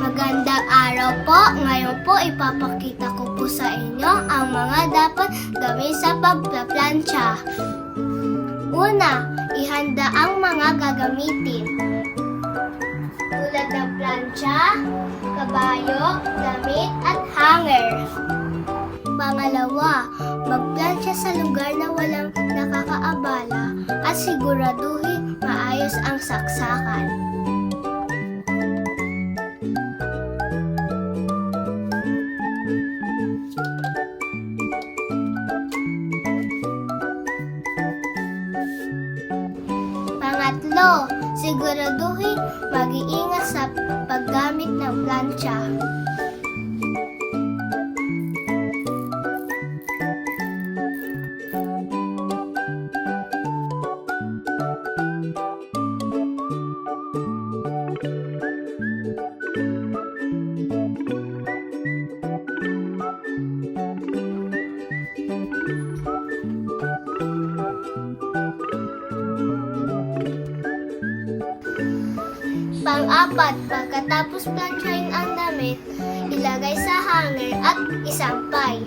Magandang araw po. Ngayon po ipapakita ko po sa inyo ang mga dapat gawin sa pagplaplansya. Una, ihanda ang mga gagamitin. Tulad ng plancha, kabayo, damit at hanger. Pangalawa, magplansya sa lugar na walang nakakaabala at siguraduhin maayos ang saksakan. Pangatlo, siguraduhin mag-iingat sa paggamit ng plancha. Pang-apat, pagkatapos planchahin ang damit, ilagay sa hanger at isampay.